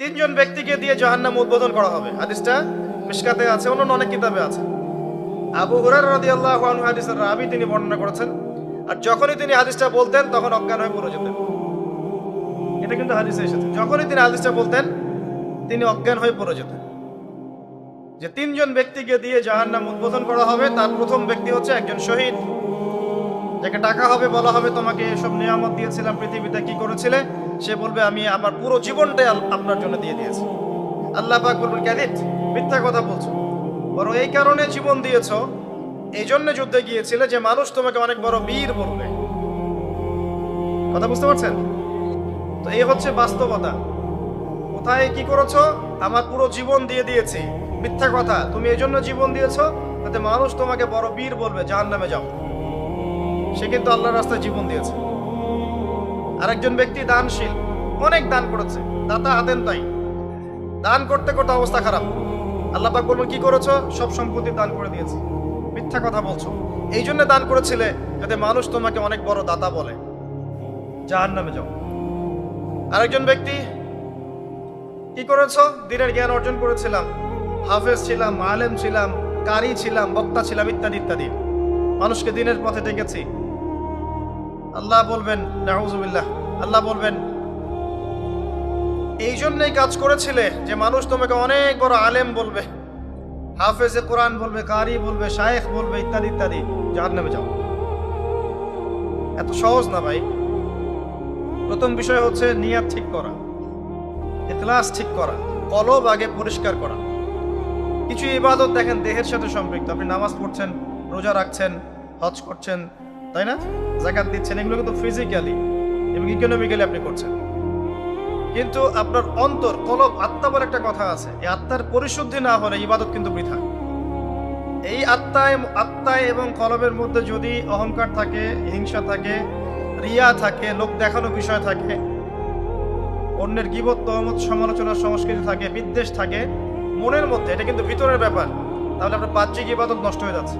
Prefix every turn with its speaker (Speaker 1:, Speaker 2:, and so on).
Speaker 1: তিনজন ব্যক্তিকে দিয়ে জাহান্নাম উদ্বোধন করা হবে। হাদিসটা মিশকাতে আছে অন্য অনেক কিতাবে আছে। আবু হুরার রাদিয়াল্লাহু আনহু হাদিসের রাবি তিনি বর্ণনা করেছেন, আর যখনই তিনি হাদিসটা বলতেন, তখন অজ্ঞান হয়ে পড়ে যেতেন। এটা কিন্তু হাদিসে এসেছে। যখনই তিনি হাদিসটা বলতেন, তিনি অজ্ঞান হয়ে পড়ে যেতেন। যে তিনজন ব্যক্তিকে দিয়ে জাহান্নাম উদ্বোধন করা হবে, তার প্রথম ব্যক্তি হচ্ছে একজন শহীদ। যাকে টাকা হবে, বলা হবে, তোমাকে এসব নিয়ামত দিয়েছিলাম, পৃথিবীতে কি করেছিলে? সে বলবে, আমি আমার পুরো জীবনটাই আপনার জন্য দিয়ে দিয়েছি। আল্লাহ পাক বলবেন ক্যাদিত মিথ্যা কথা বলছো। বরং এই কারণে জীবন দিয়েছ, এই জন্য যুদ্ধে গিয়েছিলে যে মানুষ তোমাকে অনেক বড় বীর বলবে। কথা বুঝতে পারছেন? তো এই হচ্ছে বাস্তবতা। কোথায় কি করেছ? আমার পুরো জীবন দিয়ে দিয়েছি। মিথ্যা কথা। তুমি এই জন্য জীবন দিয়েছ যাতে মানুষ তোমাকে বড় বীর বলবে। জাহান নামে যাও। সে কিন্তু আল্লাহর রাস্তায় জীবন দিয়েছে। আরেকজন ব্যক্তি দানশীল, অনেক দান করেছে দাতা হাতেন তাই। দান করতে করতে অবস্থা খারাপ। আল্লাহ পাক বলবেন, কি করেছ? সব সম্পত্তি দান করে দিয়েছি। মিথ্যা কথা বলছো। এই জন্য দান করেছিলে যাতে মানুষ তোমাকে অনেক বড় দাতা বলে। জাহান নামে যাও। আরেকজন ব্যক্তি, কি করেছ? দিনের জ্ঞান অর্জন করেছিলাম। হাফেজ ছিলাম, আলেম ছিলাম, কারি ছিলাম, বক্তা ছিলাম, ইত্যাদি ইত্যাদি। মানুষকে দিনের পথে ডেকেছি। আল্লাহ বলবেন, নাউজুবিল্লাহ। আল্লাহ বলবেন, এই জন্যই কাজ করেছিলে যে মানুষ তোমাকে অনেক বড় আলেম বলবে, হাফেজে কোরআন বলবে, কারি বলবে, শায়েখ বলবে, ইত্যাদি ইত্যাদি। যার নামে যাও। এত সহজ না ভাই। প্রথম বিষয় হচ্ছে নিয়াত ঠিক করা ইখলাস ঠিক করা, কলব আগে পরিষ্কার করা। কিছু ইবাদত দেখেন, দেহের সাথে সম্পৃক্ত। আপনি নামাজ পড়ছেন, রোজা রাখছেন, হজ করছেন তাই না? জাকাত দিচ্ছেন এগুলো কিন্তু ফিজিক্যালি এবং ইকোনমিক্যালি আপনি করছেন। কিন্তু আপনার অন্তর, কলব, আত্মা বলে একটা কথা আছে, এই আত্মার পরিশুদ্ধি না হলে ইবাদত কিন্তু বৃথা। এই আত্মায় আত্মায় এবং কলবের মধ্যে যদি অহংকার থাকে, হিংসা থাকে, রিয়া থাকে, লোক দেখানো বিষয় থাকে, অন্যের গিবত, তহমত সমালোচনার সংস্কৃতি থাকে, বিদ্বেষ থাকে, মনের মধ্যে, এটা কিন্তু ভিতরের ব্যাপার, তাহলে আপনার বাহ্যিক ইবাদত নষ্ট হয়ে যাচ্ছে।